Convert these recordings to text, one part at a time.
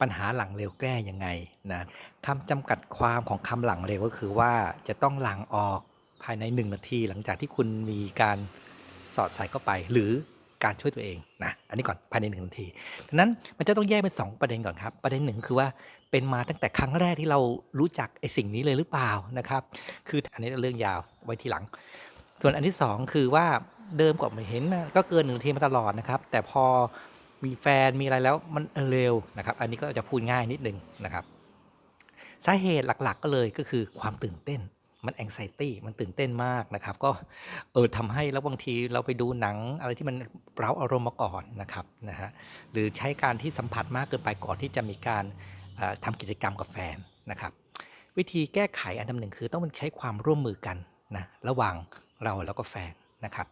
ปัญหาหลังเร็วแก้ยังไงนะคำจำกัดความของคำหลังเร็วก็คือว่าจะต้องหลังออกภายใน 1 นาที หลังจากที่คุณมีการสอดใส่เข้าไป หรือการช่วยตัวเองนะอันนี้ก่อนภายใน 1 นาทีดังนั้นมันจะต้องแยกเป็น 2 ประเด็นก่อนครับ ประเด็นหนึ่งคือว่าเป็นมาตั้งแต่ครั้งแรกที่เรารู้จักไอ้สิ่งนี้เลยหรือเปล่านะครับ คืออันนี้เรื่องยาวไว้ทีหลัง ส่วนอันที่ 2 คือว่าเดิมก็ไม่เห็นก็เกินหนึ่งนาทีมาตลอดนะครับ แต่พอ มีแฟนมีอะไรแล้วมันเร็วนะครับ อันนี้ก็จะพูดง่ายนิดนึงนะครับ สาเหตุหลักๆก็เลยก็คือความตื่นเต้นมันแองไซตี้มันตื่นเต้นมากนะครับ ก็เออทำให้แล้วบางทีเราไปดูหนังอะไรที่มันเร้าอารมณ์มาก่อนนะครับนะฮะหรือใช้การที่สัมผัสมากเกินไปก่อนที่จะมีการเอ่อทำกิจกรรมกับแฟนนะครับ วิธีแก้ไขอันดับหนึ่งคือต้องใช้ความร่วมมือกันนะระหว่างเราแล้วก็แฟนนะครับ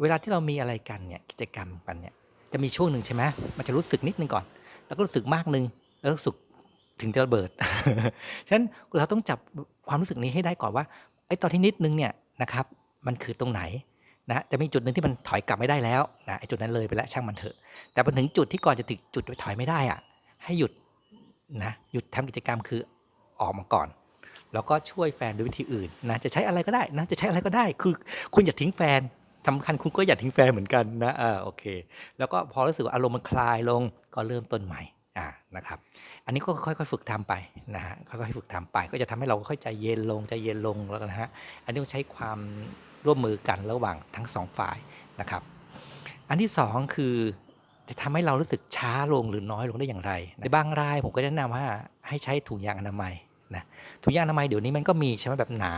เวลาที่เรามีอะไรกันเนี่ยกิจกรรมกันเนี่ย จะมีช่วงหนึ่งใช่ไหมมันจะรู้สึกนิดนึงก่อน แล้วก็รู้สึกมากนึง แล้วรู้สึกถึงจะระเบิด ฉะนั้นเราต้องจับความรู้สึกนี้ให้ได้ก่อนว่าไอ้ตอนที่นิดนึงเนี่ยนะครับ มันคือตรงไหนนะจะมีจุดหนึ่งที่มันถอยกลับไม่ได้แล้วนะไอ้จุดนั้นเลยไปแล้วช่างมันเถอะ แต่พอถึงจุดที่ก่อนจะถึงจุดถอยไม่ได้อะ ให้หยุดนะหยุดทำกิจกรรมคือออกมาก่อน แล้วก็ช่วยแฟนด้วยวิธีอื่นนะจะใช้อะไรก็ได้นะจะใช้อะไรก็ได้ คือคุณอย่าทิ้งแฟน สำคัญคุณก็อย่าทิ้งแฟนเหมือนกันนะอ่าโอเค แล้วก็พอรู้สึกว่าอารมณ์มันคลายลงก็เริ่มต้นใหม่อ่านะครับ อันนี้ก็ค่อยๆฝึกทำไปนะฮะค่อยๆฝึกทำไป ก็จะทำให้เราค่อยใจเย็นลงใจเย็นลงแล้วกันะฮะอันนี้ต้องใช้ความร่วมมือกันระหว่างทั้งสองฝ่ายนะครับ อันที่สองคือจะทำให้เรารู้สึกช้าลงหรือน้อยลงได้อย่างไร ในบางรายผมก็แนะนำว่าให้ใช้ถุงยางอนามัยนะถุงยางอนามัยเดี๋ยวนี้มันก็มีใช่ไหมแบบหนา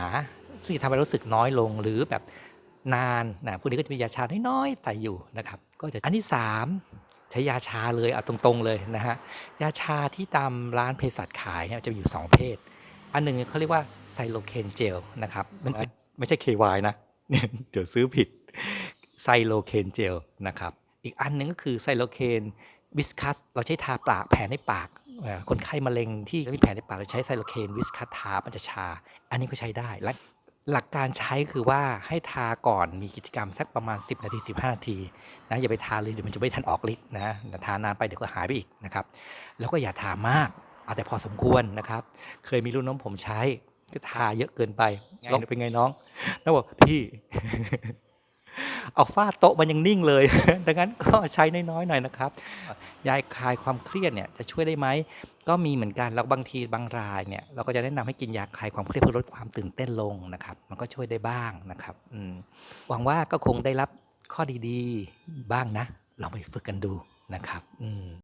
ซึ่งทำให้รู้สึกน้อยลงหรือแบบ นานนะพวกนี้ก็จะมียาชาน้อยๆใส่อยู่นะครับก็จะอันที่สามใช้ยาชาเลยเอาตรงๆเลยนะฮะยาชาที่ตามร้านเภสัชขายเนี่ยจะมีอยู่สองเพศ อันหนึ่งเขาเรียกว่าไซโลเคนเจลนะครับมันไม่ใช่ KY นะเดี๋ยวซื้อผิดไซโลเคนเจลนะครับอีกอันหนึงก็คือไซโลเคนวิสคัสเราใช้ทาปากแผลในปากคนไข้มะเร็งที่มีแผลในปากเราใช้ไซโลเคนวิสคัสทามันจะชา อันนี้ก็ใช้ได้และ หลักการใช้คือว่าให้ทาก่อนมีกิจกรรมสักประมาณ 10 นาที 15 นาทีนะอย่าไปทาเลยเดี๋ยวมันจะไม่ทันออกฤทธิ์นะทานานไปเดี๋ยวก็หายไปอีกนะครับ แล้วก็อย่าทามากเอาแต่พอสมควรนะครับ เคยมีรุ่นน้องผมใช้ก็ทาเยอะเกินไปลองเป็นไงน้องแล้วบอกพี่ เอาฟาดโต๊ะมันยังนิ่งเลย ดังนั้นก็ใช้น้อยๆหน่อยนะครับ ยายคลายความเครียดเนี่ยจะช่วยได้ไหม ก็มีเหมือนกันแล้วบางทีบางรายเนี่ยเราก็จะแนะนำให้กินยาคลายความเครียดเพื่อลดความตื่นเต้นลงนะครับ มันก็ช่วยได้บ้างนะครับหวังว่าก็คงได้รับข้อดีๆ บ้างนะลองไปฝึกกันดูนะครับ อืม